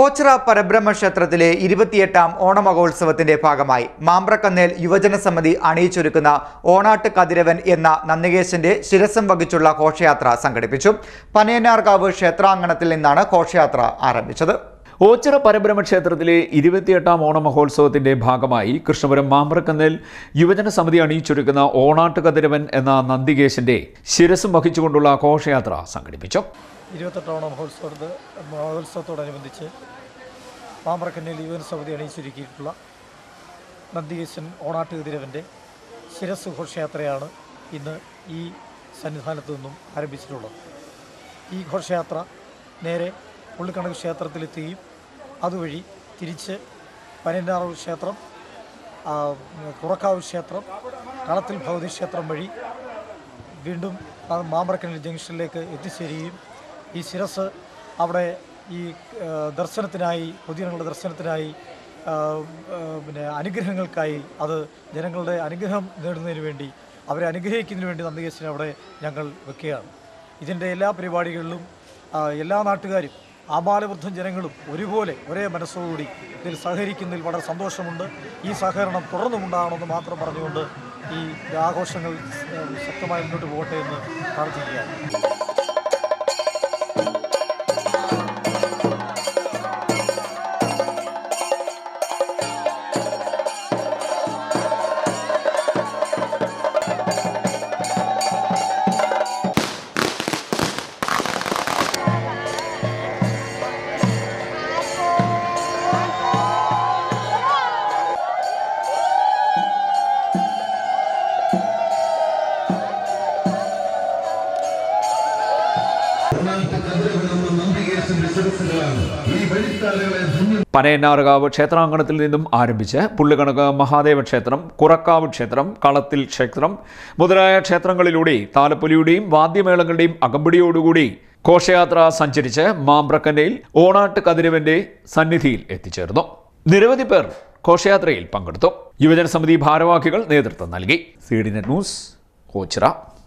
ഓച്ചിറ പരബ്രഹ്മ ക്ഷേത്രത്തിലെ ഇരുപത്തിയെട്ടാം ഓണമഹോത്സവത്തിന്റെ ഭാഗമായി മാമ്പ്രക്കന്നേൽ യുവജന സമിതി അണിയിച്ചൊരുക്കുന്ന ഓണാട്ട് കതിരവൻ എന്ന നന്ദികേശന്റെ ശിരസം വഹിച്ചുള്ള ഘോഷയാത്ര സംഘടിപ്പിച്ചു. പനയനാർകാവ് ക്ഷേത്രാങ്കണത്തിൽ നിന്നാണ് ഘോഷയാത്ര ആരംഭിച്ചത്. ഓച്ചിറ പരബ്രഹ്മ ക്ഷേത്രത്തിലെ ഇരുപത്തിയെട്ടാം ഓണ മഹോത്സവത്തിന്റെ ഭാഗമായി കൃഷ്ണപുരം മാമ്പ്രക്കന്നേൽ യുവജന സമിതി അണിയിച്ചൊരുക്കുന്ന ഓണാട്ട് കതിരവൻ എന്ന നന്ദികേശന്റെ ശിരസും വഹിച്ചുകൊണ്ടുള്ള ഘോഷയാത്ര സംഘടിപ്പിച്ചു. ഇരുപത്തെട്ടാം മഹോത്സവത്ത് മഹോത്സവത്തോടനുബന്ധിച്ച് പാമ്പ്രക്കന്നിൽ യുവജന സമിതി അണിയിച്ചൊരുക്കിയിട്ടുള്ള നന്ദികേശൻ ഓണാട്ട് കതിരവന്റെ ശിരസ് ഘോഷയാത്രയാണ് ഇന്ന് ഈ സന്നിധാനത്തു നിന്നും ആരംഭിച്ചിട്ടുള്ളത്. ഈ ഘോഷയാത്ര നേരെ പുള്ളിക്കണക്ക് ക്ഷേത്രത്തിലെത്തുകയും അതുവഴി തിരിച്ച് പനന്നാറൂർ ക്ഷേത്രം കുറക്കാവ് ക്ഷേത്രം കളത്തിൽ ഭഗവതി ക്ഷേത്രം വഴി വീണ്ടും ആ ജംഗ്ഷനിലേക്ക് എത്തിച്ചേരുകയും ഈ ശിരസ് അവിടെ ഈ ദർശനത്തിനായി പൊതുജനങ്ങളുടെ ദർശനത്തിനായി പിന്നെ അനുഗ്രഹങ്ങൾക്കായി അത് ജനങ്ങളുടെ അനുഗ്രഹം നേടുന്നതിന് വേണ്ടി അവരെ അനുഗ്രഹിക്കുന്നതിന് വേണ്ടി നന്ദികേശനെ അവിടെ ഞങ്ങൾ വെക്കുകയാണ്. ഇതിന്റെ എല്ലാ പരിപാടികളിലും എല്ലാ നാട്ടുകാരും ആബാലവൃദ്ധം ജനങ്ങളും ഒരുപോലെ ഒരേ മനസ്സോടുകൂടി ഇതിൽ സഹകരിക്കുന്നതിൽ വളരെ സന്തോഷമുണ്ട്. ഈ സഹകരണം തുടർന്നുമുണ്ടാകണമെന്ന് മാത്രം പറഞ്ഞുകൊണ്ട് ഈ ആഘോഷങ്ങൾ ശക്തമായി മുന്നോട്ട് പോകട്ടെ എന്ന് പ്രാർത്ഥിക്കുകയാണ്. പനയന്നാറുകാവ് ക്ഷേത്രാങ്കണത്തിൽ നിന്നും ആരംഭിച്ച് പുള്ളിക്കണക്ക് മഹാദേവ ക്ഷേത്രം കുറക്കാവ് ക്ഷേത്രം കളത്തിൽ ക്ഷേത്രം മുതലായ ക്ഷേത്രങ്ങളിലൂടെ താലപ്പൊലിയുടെയും വാദ്യമേളങ്ങളുടെയും അകമ്പടിയോടുകൂടി ഘോഷയാത്ര സഞ്ചരിച്ച് മാമ്പ്രക്കന്നയിൽ ഓണാട്ട് കതിരവന്റെ സന്നിധിയിൽ എത്തിച്ചേർന്നു. നിരവധി പേർ ഘോഷയാത്രയിൽ പങ്കെടുത്തു. യുവജന സമിതി ഭാരവാഹികൾ നേതൃത്വം നൽകി. C D news Ochira